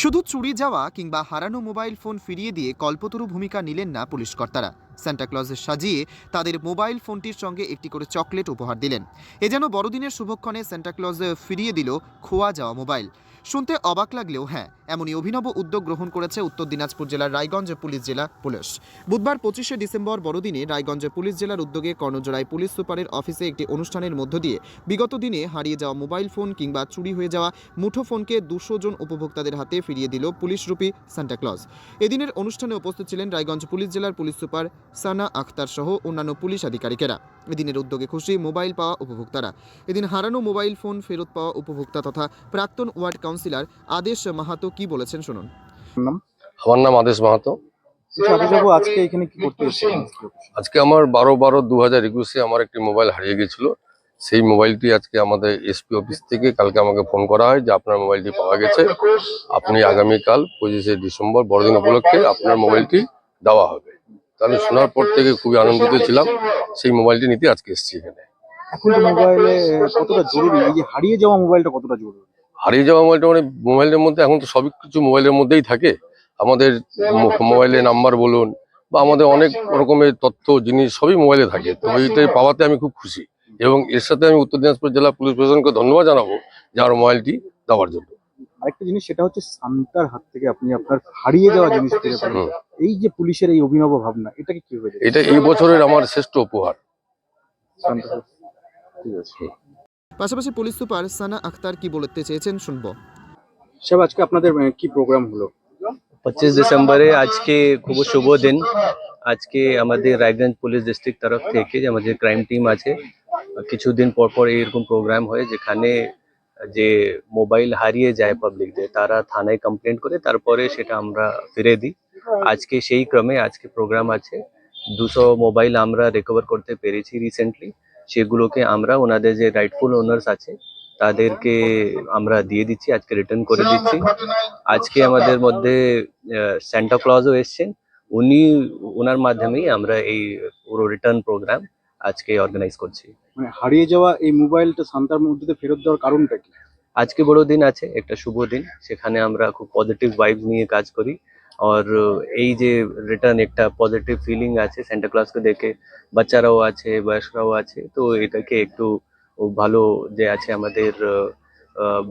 শুধু চুরি যাওয়া কিংবা হারানো মোবাইল ফোন ফিরিয়ে দিয়ে কল্পতরু ভূমিকা নিলেন না পুলিশ কর্তারা সাজিয়ে তাদের মোবাইল ফোনটির সঙ্গে একটি করে চকলেট উপহার দিলেন। এ যেন বড়দিনের শুভক্ষণে স্যান্টাক্লজ ফিরিয়ে দিল খোয়া যাওয়া মোবাইল। শুনতে অবাক লাগলেও হ্যাঁ এমনই অভিনব উদ্যোগ গ্রহণ করেছে উত্তর দিনাজপুর জেলার রায়গঞ্জ পুলিশ জেলা পুলিশ। বুধবার পঁচিশে ডিসেম্বর বড়দিনে রায়গঞ্জ পুলিশ জেলার উদ্যোগে কর্ণজোড়ায় পুলিশ সুপারের অফিসে একটি অনুষ্ঠানের মধ্য দিয়ে বিগত দিনে হারিয়ে যাওয়া মোবাইল ফোন কিংবা চুরি হয়ে যাওয়া মুঠো ফোনকে দুশো জন উপভোক্তাদের হাতে ফিরিয়ে দিল পুলিশরূপী সান্টাক্লজ এদিনের অনুষ্ঠানে উপস্থিত ছিলেন রায়গঞ্জ পুলিশ জেলার পুলিশ সুপার সানা আখতার সহ অন্যান্য পুলিশ আধিকারিকেরা। এদিনের উদ্যোগে খুশি মোবাইল পাওয়া উপভোক্তারা। এদিন হারানো মোবাইল ফোন ফেরত পাওয়া উপভোক্তা তথা প্রাক্তন ওয়ার্ড কাউন্সিলর আদেশ মাহাতো কি বলেছেন শুনুন। আমার নাম আদেশ মাহাতো। আচ্ছা আজকে এখানে কি করতে এসেছেন আজকে আমার বারো বারো দু হাজার একুশে আমার একটি মোবাইল হারিয়ে গেছিল। সেই মোবাইলটি আজকে আমাদের এসপি অফিস থেকে কালকে আমাকে ফোন করা হয় যে আপনার মোবাইলটি পাওয়া গেছে। আপনি আগামীকাল পঁচিশে ডিসেম্বর বড়দিন উপলক্ষে আপনার মোবাইলটি দেওয়া হবে। তাহলে শোনার পর থেকে খুবই আনন্দিত ছিলাম। সেই মোবাইলটি নিতে আজকে এসেছি এখানে। এখন তো মোবাইলে কতটা জরুরি? এই যে হারিয়ে যাওয়া মোবাইলটা কতটা জরুরি? হারিয়ে যাওয়া মোবাইলটা মানে মোবাইলের মধ্যে এখন তো সবই কিছু মোবাইলের মধ্যেই থাকে। আমাদের মোবাইলে নাম্বার বলুন বা আমাদের অনেক রকমের তথ্য জিনিস সবই মোবাইলে থাকে। তো এইটাই পাওয়াতে আমি খুব খুশি এবং এর সাথে আমি উত্তর দিনাজপুর জেলা পুলিশ প্রশাসনকে ধন্যবাদ জানাব যে আমার মোবাইলটি দেওয়ার জন্য। আরেকটা জিনিস সেটা হচ্ছে সান্তার হাত থেকে আপনি আপনার হারিয়ে যাওয়া জিনিস। এই যে পুলিশের এই অভিনব ভাবনা এটাকে দেখছেন? এটা এই বছরের আমার শ্রেষ্ঠ উপহার। ঠিক আছে। পাশাপাশি পুলিশ সুপার সানা আখতার কি বলতে চেয়েছেন শুনব। সব আজকে আপনাদের কি প্রোগ্রাম হলো? পঁচিশ ডিসেম্বরে আজকে খুব শুভ দিন। আজকে আমাদের রায়গঞ্জ পুলিশ ডিস্ট্রিক্ট তরফ থেকে যে আমাদের ক্রাইম টিম আছে কিছুদিন পর পর এরকম প্রোগ্রাম হয় যেখানে যে মোবাইল হারিয়ে যায় পাবলিকদের তারা থানায় কমপ্লেন করে তারপরে সেটা আমরা ফিরে দিই। আজকে সেই ক্রমে আজকে প্রোগ্রাম আছে। দুশো মোবাইল আমরা রিকভার করতে পেরেছি রিসেন্টলি সেগুলোকে আমরা ওনাদের যে রাইটফুল ওনার্স আছে তাদেরকে আমরা দিয়ে দিচ্ছি আজকে রিটার্ন করে দিচ্ছি। আজকে আমাদের মধ্যে স্যান্টা ক্লজও এসছেন উনি ওনার মাধ্যমেই আমরা এই পুরো রিটার্ন প্রোগ্রাম আজকে অর্গানাইজ করছি। মানে হারিয়ে যাওয়া এই মোবাইলটা সান্তার মধ্যে ফেরত দেওয়ার কারণটা কি? আজকে বড় দিন আছে একটা শুভ দিন। সেখানে আমরা খুব পজিটিভ ভাইব নিয়ে কাজ করি। আর এই যে রিটার্ন একটা পজিটিভ ফিলিং আছে সেন্টা ক্লাসকে দেখে বাচ্চারাও আছে বয়স্করাও আছে তো এটাকে একটু ভালো যে আছে আমাদের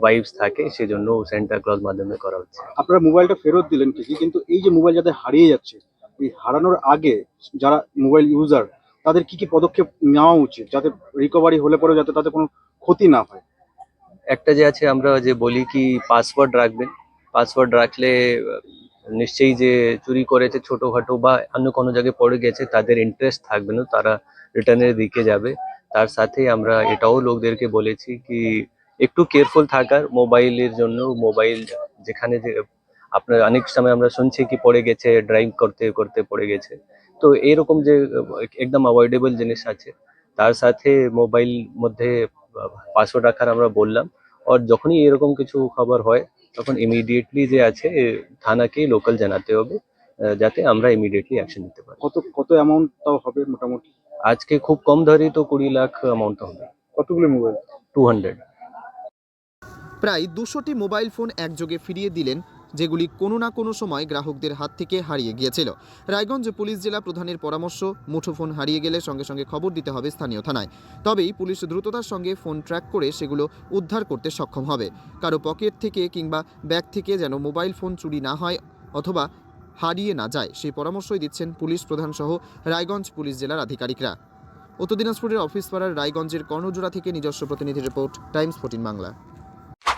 ভাইবস থাকে সেজন্য সেন্টা ক্লজ মাধ্যমে করা হচ্ছে আপনারা মোবাইলটা ফেরত দিলেন ঠিকই কিন্তু এই যে মোবাইল যাদের হারিয়ে যাচ্ছে এই হারানোর আগে যারা মোবাইল ইউজার তাদের কি কি পদক্ষেপ নেওয়া উচিত যাতে রিকভারি হলে পরে যাতে তাদের কোনো ক্ষতি না হয়? একটা যে আছে আমরা যে বলি কি পাসওয়ার্ড রাখবেন। পাসওয়ার্ড রাখলে নিশ্চয়ই যে চুরি করেছে ছোটখাটো বা অন্য কোনো জায়গায় পড়ে গেছে, তাদের ইন্টারেস্ট থাকবে না, তারা রিটার্নের দিকে যাবে। তার সাথে আমরা এটাও লোকদেরকে বলেছি কি, একটু কেয়ারফুল থাকার মোবাইলের জন্য মোবাইল যেখানে যে আপনার অনেক সময় আমরা শুনছি কি পড়ে গেছে ড্রাইভ করতে করতে পড়ে গেছে। তো এরকম যে একদম অ্যাভয়েডেবল জিনিস আছে। তার সাথে মোবাইল মধ্যে পাসওয়ার্ড রাখার আমরা বললাম। আর যখনই এরকম কিছু খবর হয় তখন ইমিডিয়েটলি যে আছে থানাকেই থানাকে লোকাল জানাতে হবে আহ, যাতে আমরা ইমিডিয়েটলি অ্যাকশন নিতে পারি। কত কত অ্যামাউন্ট তাও হবে মোটামুটি? আজকে খুব কম ধরি তো কুড়ি লাখ অ্যামাউন্ট হবে। কতগুলো মোবাইল টু হান্ড্রেড প্রায় দুশোটি মোবাইল ফোন একযোগে ফিরিয়ে দিলেন যেগুলি কোনো না কোনো সময় গ্রাহকদের হাত থেকে হারিয়ে গিয়েছিল। রায়গঞ্জ পুলিশ জেলা প্রধানের পরামর্শ, মুঠোফোন হারিয়ে গেলে সঙ্গে সঙ্গে খবর দিতে হবে স্থানীয় থানায়। তবেই পুলিশ দ্রুততার সঙ্গে ফোন ট্র্যাক করে সেগুলো উদ্ধার করতে সক্ষম হবে। কারও পকেট থেকে কিংবা ব্যাগ থেকে যেন মোবাইল ফোন চুরি না হয় অথবা হারিয়ে না যায়, সেই পরামর্শই দিচ্ছেন পুলিশ প্রধান সহ রায়গঞ্জ পুলিশ জেলার আধিকারিকরা। উত্তর দিনাজপুরের অফিস পাড়ার রায়গঞ্জের কর্ণজোড়া থেকে নিজস্ব প্রতিনিধি report, Times fourteen Bangla.